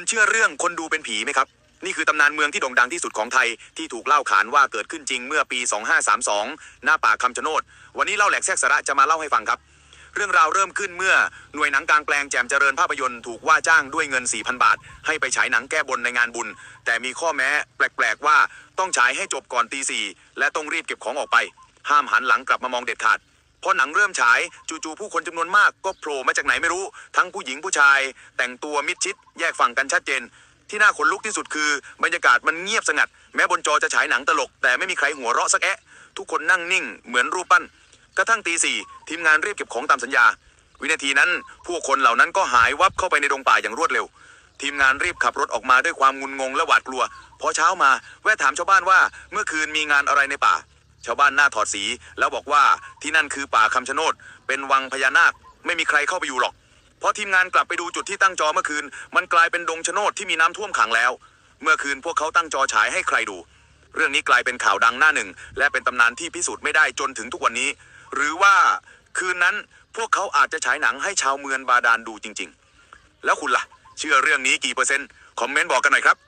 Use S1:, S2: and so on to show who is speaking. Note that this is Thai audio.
S1: คุณเชื่อเรื่องคนดูเป็นผีไหมครับ นี่คือตำนานเมืองที่โด่งดังที่สุดของไทยที่ถูกเล่าขานว่าเกิดขึ้นจริงเมื่อปี 2532 หน้าป่าคำชะโนด วันนี้เล่าแหลกแทรกสาระจะมาเล่าให้ฟังครับ เรื่องราวเริ่มขึ้นเมื่อหน่วยหนังกลางแปลงแจมเจริญภาพยนตร์ถูกว่าจ้างด้วยเงิน 4,000 บาท ให้ไปฉายหนังแก้บนในงานบุญ แต่มีข้อแม้แปลกๆว่าต้องฉายให้จบก่อนตีสี่และต้องรีบเก็บของออกไป ห้ามหันหลังกลับมามองเด็ดขาด พอหนังเริ่มฉายจู่ๆผู้คนจำนวนมากก็โผล่มาจากไหนไม่รู้ ทั้งผู้หญิงผู้ชาย แต่งตัวมิดชิด แยกฝั่งกันชัดเจน ที่น่าขนลุกที่สุดคือบรรยากาศมันเงียบสงัด แม้บนจอจะฉายหนังตลก แต่ไม่มีใครหัวเราะสักแอะ ทุกคนนั่งนิ่ง เหมือนรูปปั้น กระทั่งตีสี่ทีมงานรีบเก็บของตามสัญญา วินาทีนั้น ผู้คนเหล่านั้นก็หายวับเข้าไปในดงป่าอย่างรวดเร็ว ทีมงานรีบขับรถออกมาด้วยความงุนงงและหวาดกลัว พอเช้ามาแวะถามชาวบ้านว่าเมื่อคืนมีงานอะไรในป่า ชาวบ้านหน้าถอดสี แล้วบอกว่าที่นั่นคือป่าคำชะโนด เป็นวังพญานาค ไม่มีใครเข้าไปอยู่หรอกพอทีมงานกลับไปดูจุดที่ตั้งจอเมื่อคืน มันกลายเป็นดงชะโนดที่มีน้ำท่วมขังแล้ว เมื่อคืนพวกเขาตั้งจอฉายให้ใครดู เรื่องนี้กลายเป็นข่าวดังหน้าหนึ่ง และเป็นตำนานที่พิสูจน์ไม่ได้จนถึงทุกวันนี้ หรือว่าคืนนั้นพวกเขาอาจจะฉายหนังให้ชาวเมืองบาดาลดูจริง ๆ แล้วคุณล่ะ เชื่อเรื่องนี้กี่เปอร์เซ็นต์ คอมเมนต์บอกกันหน่อยครับ